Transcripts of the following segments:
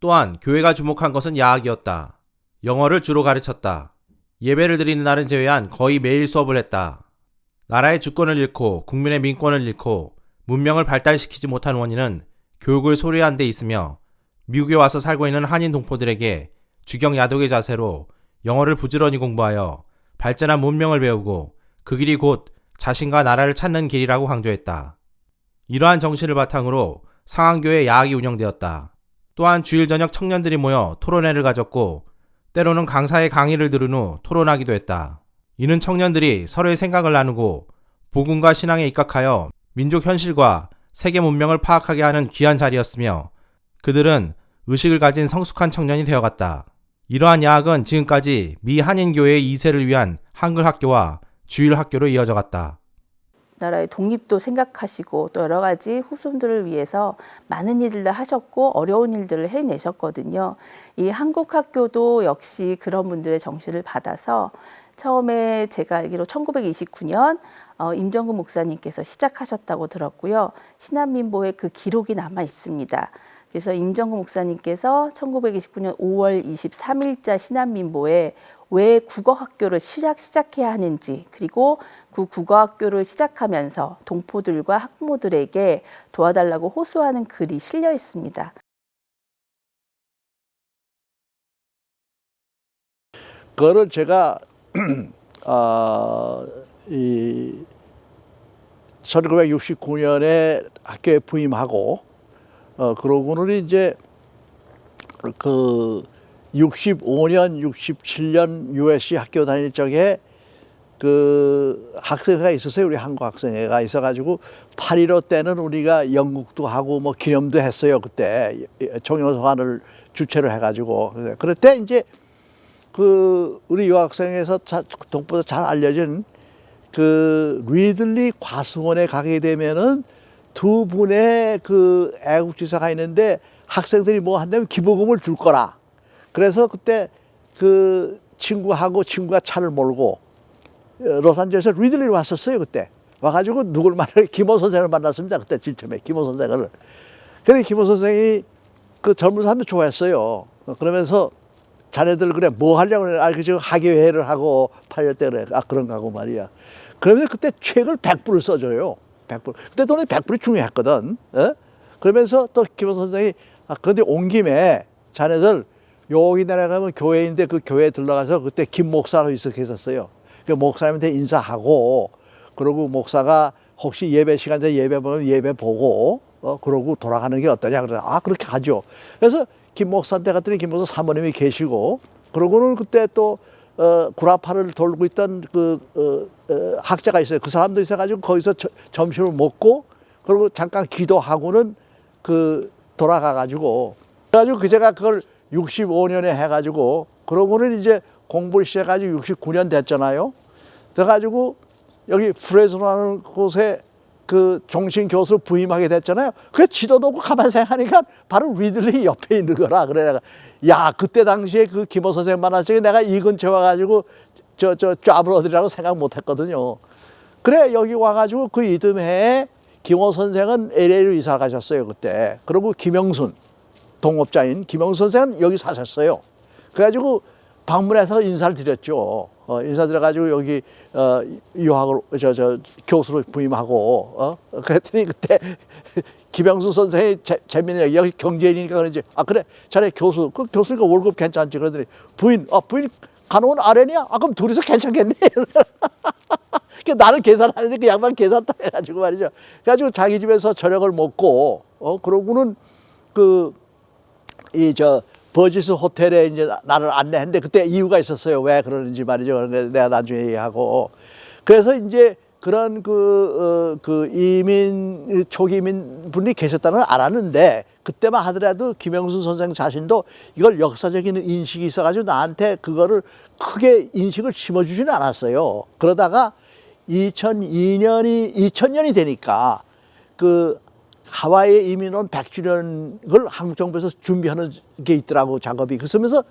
또한 교회가 주목한 것은 야학이었다. 영어를 주로 가르쳤다. 예배를 드리는 날은 제외한 거의 매일 수업을 했다. 나라의 주권을 잃고 국민의 민권을 잃고 문명을 발달시키지 못한 원인은 교육을 소리한 데 있으며 미국에 와서 살고 있는 한인 동포들에게 주경 야독의 자세로 영어를 부지런히 공부하여 발전한 문명을 배우고 그 길이 곧 자신과 나라를 찾는 길이라고 강조했다. 이러한 정신을 바탕으로 상한교회 야학이 운영되었다. 또한 주일 저녁 청년들이 모여 토론회를 가졌고 때로는 강사의 강의를 들은 후 토론하기도 했다. 이는 청년들이 서로의 생각을 나누고 복음과 신앙에 입각하여 민족 현실과 세계 문명을 파악하게 하는 귀한 자리였으며 그들은 의식을 가진 성숙한 청년이 되어갔다. 이러한 야학은 지금까지 미 한인교회의 2세를 위한 한글 학교와 주일 학교로 이어져 갔다. 나라의 독립도 생각하시고 또 여러 가지 후손들을 위해서 많은 일들을 하셨고 어려운 일들을 해내셨거든요. 이 한국 학교도 역시 그런 분들의 정신을 받아서 처음에 제가 알기로 1929년 어, 임정근 목사님께서 시작하셨다고 들었고요. 신한민보에 그 기록이 남아 있습니다. 그래서 임정근 목사님께서 1929년 5월 23일자 신한민보에 왜 국어학교를 시작, 시작해야 하는지 그리고 그 국어학교를 시작하면서 동포들과 학부모들에게 도와달라고 호소하는 글이 실려 있습니다. 그거를 제가 어, 이 1969년에 학교에 부임하고 어, 그러고는 이제 그 65년, 67년 USC 학교 다닐 적에 그 학생회가 있었어요. 우리 한국 학생회가 있어가지고 8.15 때는 우리가 영국도 하고 뭐 기념도 했어요. 그때 청영소환을 주최를 해가지고. 그럴 때 이제 그 우리 유학생에서 자, 동포에서 잘 알려진 그 리들리 과수원에 가게 되면은 두 분의 그 애국지사가 있는데 학생들이 뭐 한다면 기부금을 줄 거라. 그래서 그때 그 친구하고 친구가 차를 몰고 어, 로산젤에서 리들리로 왔었어요 그때. 와가지고 누굴 만나 김호 선생을 만났습니다 그때 질점에 김호 선생을. 그래 김호 선생이 그 젊은 사람들 좋아했어요. 어, 그러면서 자네들 그래 뭐 하려고 그래? 아, 그 지금 학예회를 하고 8년 때 그래. 아 그런가 하고 말이야. 그러면 그때 책을 100불을 써줘요. 100불. 그때 돈이 100불이 중요했거든. 어? 그러면서 또 김호 선생이 아 근데 온 김에 자네들 여기 나라 가면 교회인데 그 교회에 들러가서 그때 김 목사로 있었었어요 그 목사님한테 인사하고 그러고 목사가 혹시 예배 시간에 예배 보면 예배 보고 어 그러고 돌아가는 게 어떠냐 그래서 아 그렇게 하죠. 그래서 김 목사한테 갔더니 김 목사 사모님이 계시고 그러고는 그때 또 어, 구라파를 돌고 있던 그 어, 어, 학자가 있어요. 그 사람도 있어가지고 거기서 저, 점심을 먹고 그리고 잠깐 기도하고는 그 돌아가가지고 그래가지고 그 제가 그걸 65년에 해가지고 그러고는 이제 공부를 시작해가지고 69년 됐잖아요. 돼가지고 여기 프레스노라는 곳에 그 종신 교수로 부임하게 됐잖아요. 그 지도 놓고 가만 생각하니까 바로 리들리 옆에 있는 거라. 그래 내가 야 그때 당시에 그 김호 선생 만났을 때 내가 이 근처 와가지고 저 저 쫙을 얻으라고 생각 못했거든요. 그래 여기 와가지고 그 이듬해에 김호 선생은 LA로 이사 가셨어요 그때. 그리고 김영순 동업자인 김영순 선생은 여기 사셨어요. 그래가지고 방문해서 인사를 드렸죠. 어, 인사드려가지고 여기 어, 유학을 저 저 교수로 부임하고 어? 그랬더니 그때 김영수 선생이 재, 재밌는 얘기 여기 경제인이니까 그런지. 아 그래. 자네 교수. 그 교수니까 월급 괜찮지. 그러더니 부인. 아 부인 간호원 아래냐? 아 그럼 둘이서 괜찮겠네. 그 나는 계산하는데 그 양반 계산 다 해가지고 말이죠. 그래가지고 자기 집에서 저녁을 먹고 어 그러고는 그 이 저 버지스 호텔에 이제 나를 안내했는데 그때 이유가 있었어요. 왜 그러는지 말이죠. 그런데 내가 나중에 얘기하고. 그래서 이제 그런 그, 어, 그 이민, 초기민 분이 계셨다는 걸 알았는데 그때만 하더라도 김영순 선생 자신도 이걸 역사적인 인식이 있어가지고 나한테 그거를 크게 인식을 심어주지는 않았어요. 그러다가 2002년이, 2000년이 되니까 그 하와이에 이민 온 100주년을 한국 정부에서 준비하는 게 있더라고 작업이. 그러면서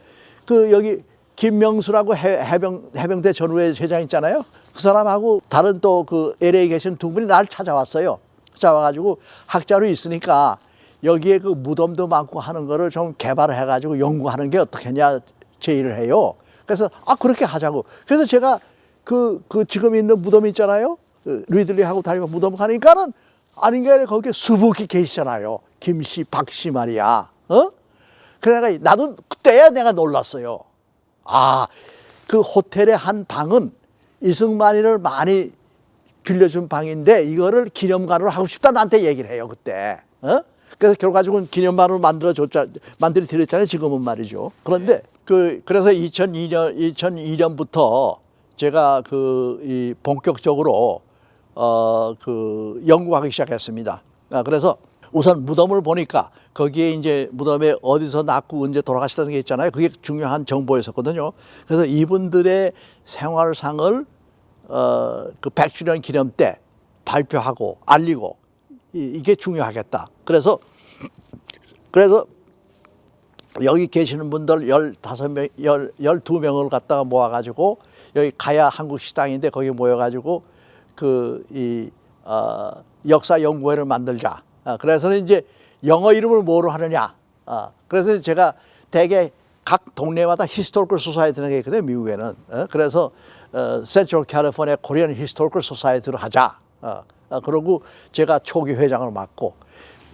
그 여기 김명수라고 해, 해병 해병대 전후회 회장 있잖아요. 그 사람하고 다른 또 그 LA에 계신 두 분이 날 찾아왔어요. 찾아와가지고 학자로 있으니까 여기에 그 무덤도 많고 하는 거를 좀 개발해 가지고 연구하는 게 어떻겠냐 제의를 해요. 그래서 아 그렇게 하자고. 그래서 제가 그, 그 지금 있는 무덤 있잖아요. 그 리들리하고 다니면 무덤 가니까는 아닌 게 아니라 거기에 수북이 계시잖아요. 김씨, 박씨 말이야. 어? 그러니까 나도 그때야 내가 놀랐어요. 아, 그 호텔의 한 방은 이승만이를 많이 빌려준 방인데 이거를 기념관으로 하고 싶다 나한테 얘기를 해요 그때. 어? 그래서 결과적으로 기념관으로 만들어 줬자 만들어 드렸잖아요 지금은 말이죠. 그런데 그 그래서 2002년 2002년부터 제가 그 이 본격적으로 어 그 연구하기 시작했습니다. 아, 그래서 우선 무덤을 보니까 거기에 이제 무덤에 어디서 낳고 언제 돌아가시다는 게 있잖아요. 그게 중요한 정보였었거든요. 그래서 이분들의 생활상을 어, 그 100주년 기념 때 발표하고 알리고 이, 이게 중요하겠다. 그래서 그래서 여기 계시는 분들 15명, 12명을 갖다가 모아 가지고 여기 가야 한국 식당인데 거기 모여 가지고 그이 어, 역사 연구회를 만들자. 아, 그래서는 이제 영어 이름을 뭐로 하느냐. 아, 그래서 제가 대개 각 동네마다 히스토리컬 게 있거든요. 미국에는. 어, 그래서 어, 센트럴 캘리포니아 코리안 히스토리컬 소사이티로 하자. 어, 어, 그러고 제가 초기 회장을 맡고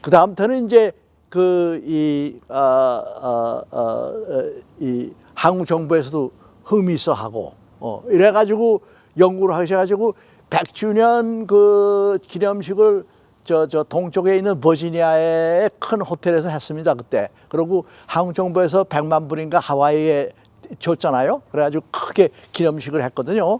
그 다음부터는 이제 그이 어, 어, 어, 어, 이 한국 정부에서도 흥미 있어 하고 어, 이래가지고 연구를 하셔가지고 100주년 그 기념식을 저, 저 동쪽에 있는 버지니아의 큰 호텔에서 했습니다 그때. 그리고 한국 정부에서 100만 불인가 하와이에 줬잖아요. 그래가지고 크게 기념식을 했거든요.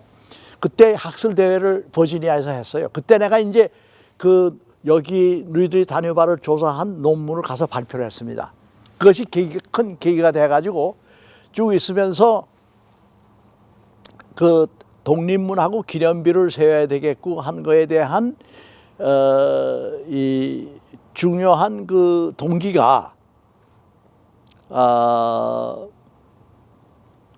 그때 학술 대회를 버지니아에서 했어요. 그때 내가 이제 그 여기 누이들이 다녀바를 조사한 논문을 가서 발표를 했습니다. 그것이 계기, 큰 계기가 돼가지고 쭉 있으면서 그 독립문하고 기념비를 세워야 되겠고 한 거에 대한 어, 이 중요한 그 동기가 어,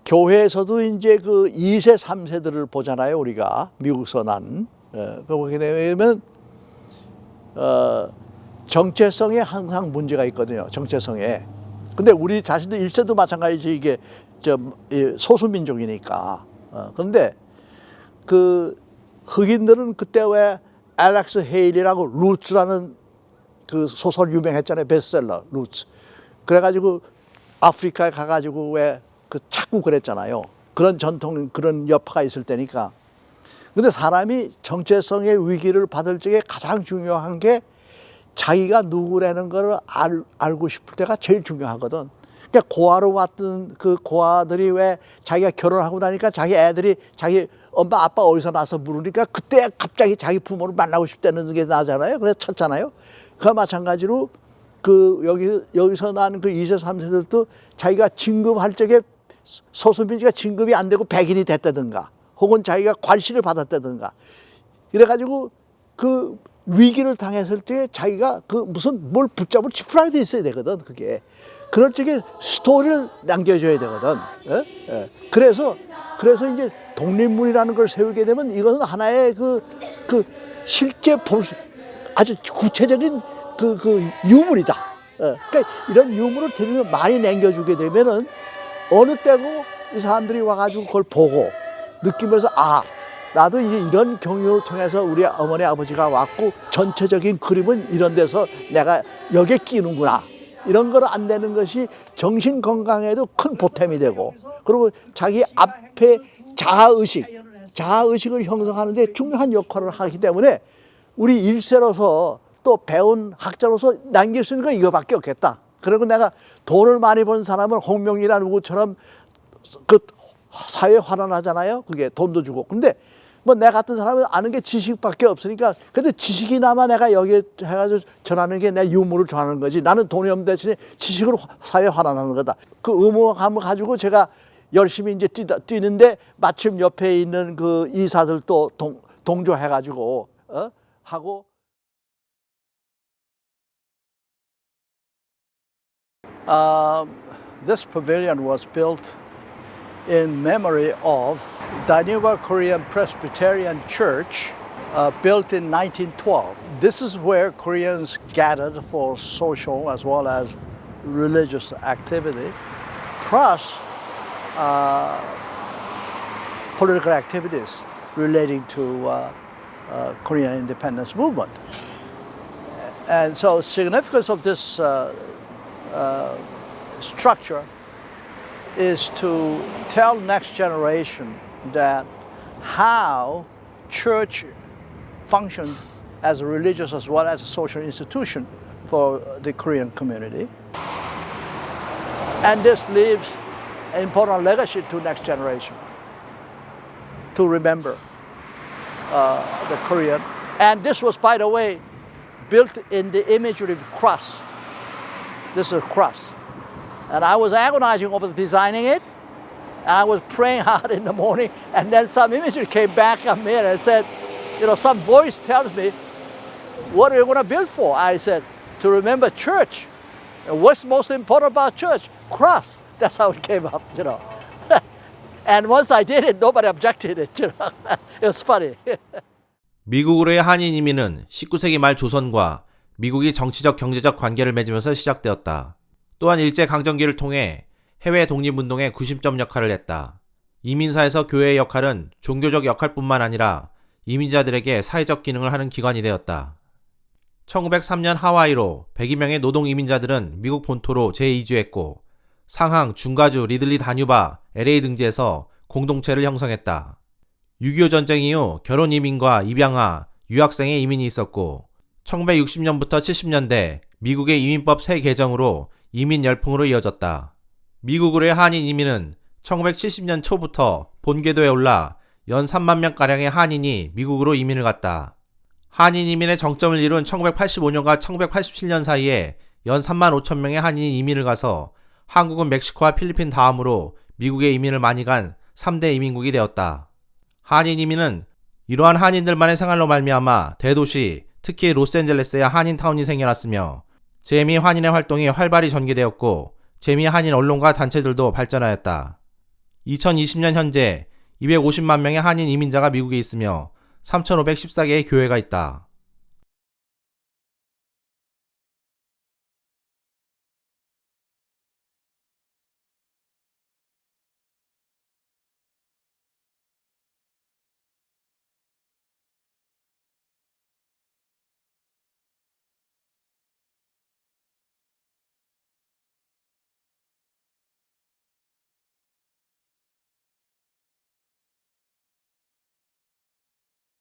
교회에서도 이제 그 2세, 3세들을 보잖아요, 우리가. 미국서 난. 어, 그 보게 되면, 어, 정체성에 항상 문제가 있거든요, 정체성에. 근데 우리 자신도 1세도 마찬가지지 이게 저, 이 소수민족이니까. 어, 근데 그 흑인들은 그때 왜 알렉스 헤일이라고 루츠라는 그 소설 유명했잖아요, 베스트셀러, 루츠. 그래가지고 아프리카에 가가지고 왜 그 찾고 그랬잖아요. 그런 전통, 그런 여파가 있을 때니까. 근데 사람이 정체성의 위기를 받을 적에 가장 중요한 게 자기가 누구라는 걸 알, 알고 싶을 때가 제일 중요하거든. 그러니까 고아로 왔던 그 고아들이 왜 자기가 결혼하고 나니까 자기 애들이 자기 엄마 아빠 어디서 나서 물으니까 그때 갑자기 자기 부모를 만나고 싶다는 게 나잖아요. 그래서 찾잖아요. 그와 마찬가지로 그 여기 여기서 나는 그 2세 3세들도 자기가 진급할 적에 소수민지가 진급이 안 되고 백인이 됐다든가 혹은 자기가 관시를 받았다든가 이래가지고 그 위기를 당했을 때 자기가 그 무슨 뭘 붙잡을 지푸라기 돼 있어야 되거든 그게 그럴 적에 스토리를 남겨줘야 되거든 예? 예. 그래서 그래서 이제 독립문이라는 걸 세우게 되면 이것은 하나의 그, 그 실제 볼 수, 아주 구체적인 그, 그 유물이다. 어, 그러니까 이런 유물을 되게 많이 남겨주게 되면은 어느 때고 이 사람들이 와가지고 그걸 보고 느끼면서 아, 나도 이제 이런 경유를 통해서 우리 어머니 아버지가 왔고 전체적인 그림은 이런 데서 내가 여기에 끼는구나. 이런 걸 안 되는 것이 정신 건강에도 큰 보탬이 되고 그리고 자기 앞에 자아의식, 자아의식을 형성하는데 중요한 역할을 하기 때문에 우리 일세로서 또 배운 학자로서 남길 수 있는 건 이거밖에 없겠다. 그리고 내가 돈을 많이 번 사람은 홍명이나 누구처럼 그 사회 환원하잖아요. 그게 돈도 주고. 근데 뭐 내 같은 사람은 아는 게 지식밖에 없으니까 근데 지식이나마 내가 여기에 해가지고 전하는 게 내 유무를 전하는 거지. 나는 돈이 없는 대신에 지식으로 사회 환원하는 거다. 그 의무감을 가지고 제가 열심히 이제 뛰다, 뛰는데 마침 옆에 있는 그 이사들도 동, 동조해가지고 어? 하고 Um, this pavilion was built in memory of Danuba Korean Presbyterian Church uh, built in 1912. This is where Koreans gathered for social as well as religious activity, plus uh, political activities relating to uh, uh, Korean independence movement. And so, significance of this uh, uh, structure is to tell next generation that how church functioned as a religious as well as a social institution for the Korean community. And this leaves important legacy to next generation to remember uh, the Korean. And this was, by the way, built in the imagery of cross. This is a cross. And I was agonizing over designing it. And I was praying hard in the morning. And then some imagery came back on me and said, you know, some voice tells me, what are you going to build for? I said, to remember church. And what's most important about church? Cross. That's how it came up, you know. and once I did it, nobody objected it, you know. it was funny. 미국으로의 한인 이민은 19세기 말 조선과 미국이 정치적 경제적 관계를 맺으면서 시작되었다. 또한 일제 강점기를 통해 해외 독립운동의 구심점 역할을 했다. 이민사에서 교회의 역할은 종교적 역할뿐만 아니라 이민자들에게 사회적 기능을 하는 기관이 되었다. 1903년 하와이로 100여 명의 노동 이민자들은 미국 본토로 재이주했고 상항, 중가주, 리들리 다뉴바, LA 등지에서 공동체를 형성했다. 6.25 전쟁 이후 결혼 이민과 입양아, 유학생의 이민이 있었고 1960년부터 70년대 미국의 이민법 새 개정으로 이민 열풍으로 이어졌다. 미국으로의 한인 이민은 1970년 초부터 본궤도에 올라 연 3만 명가량의 한인이 미국으로 이민을 갔다. 한인 이민의 정점을 이룬 1985년과 1987년 사이에 연 3만 5천 명의 한인이 이민을 가서 한국은 멕시코와 필리핀 다음으로 미국에 이민을 많이 간 3대 이민국이 되었다. 한인 이민은 이러한 한인들만의 생활로 말미암아 대도시, 특히 로스앤젤레스의 한인타운이 생겨났으며 재미 한인의 활동이 활발히 전개되었고 재미 한인 언론과 단체들도 발전하였다. 2020년 현재 250만 명의 한인 이민자가 미국에 있으며 3,514개의 교회가 있다.